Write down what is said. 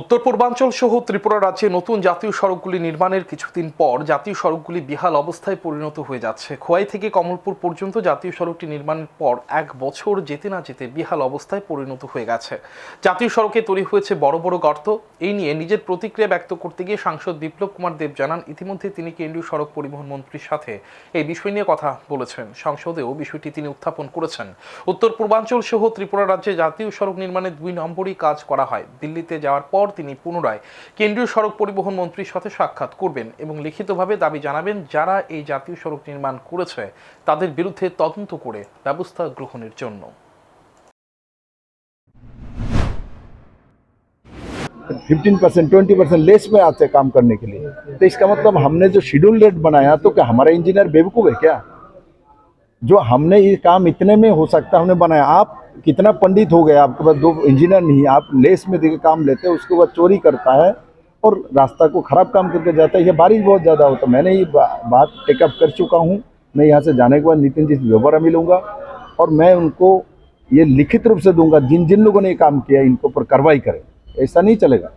উত্তর পূর্বাঞ্চল সহ ত্রিপুরা রাজ্যে নতুন জাতীয় সড়কগুলি নির্মাণের কিছুদিন পর জাতীয় সড়কগুলি বিহাল অবস্থায় পরিণত হয়ে যাচ্ছে। খোয়াই থেকে কমলপুর পর্যন্ত জাতীয় সড়কটি নির্মাণের পর এক বছর যেতে না যেতে বিহাল অবস্থায় পরিণত হয়ে গেছে। জাতীয় সড়কে তৈরি হয়েছে বড় বড় গর্ত। এই নিয়ে নিজের প্রতিক্রিয়া ব্যক্ত করতে গিয়ে সাংসদ বিপ্লব কুমার দেব জানান, ইতিমধ্যে তিনি কেন্দ্রীয় সড়ক পরিবহন মন্ত্রীর সাথে এই বিষয় নিয়ে কথা বলেছেন। সংসদেও বিষয়টি তিনি উত্থাপন করেছেন। উত্তর পূর্বাঞ্চল সহ ত্রিপুরা রাজ্যে জাতীয় সড়ক নির্মাণে দুই নম্বরই কাজ করা হয়। দিল্লিতে যাওয়ার পর তিনি পুনরায় কেন্দ্রীয় সড়ক পরিবহন মন্ত্রীর সাথে সাক্ষাৎ করবেন এবং লিখিতভাবে দাবি জানাবেন যারা এই জাতীয় সড়ক নির্মাণ করেছে তাদের বিরুদ্ধে তদন্ত করে ব্যবস্থা গ্রহণের জন্য fifteen percent twenty percent less में आते हैं काम करने के लिए तो इसका मतलब हमने जो शेड्यूल रेट बनाया तो क्या हमारा इंजीनियर बेवकूफ़ है क्या जो हमने ये काम इतने में हो सकता है हमने बनाया आप कितना पंडित हो गया आपके पास दो इंजीनियर नहीं आप लेस में देखे काम लेते हैं उसके बाद चोरी करता है और रास्ता को खराब काम करके जाता है। यह बारिश बहुत ज़्यादा होता है। मैंने ये बा, बात टेकअप कर चुका हूँ। मैं यहाँ से जाने के बाद नितिन जी से दोबारा मिलूँगा और मैं उनको ये लिखित रूप से दूँगा। जिन जिन लोगों ने ये काम किया इनके ऊपर कार्रवाई करें। ऐसा नहीं चलेगा।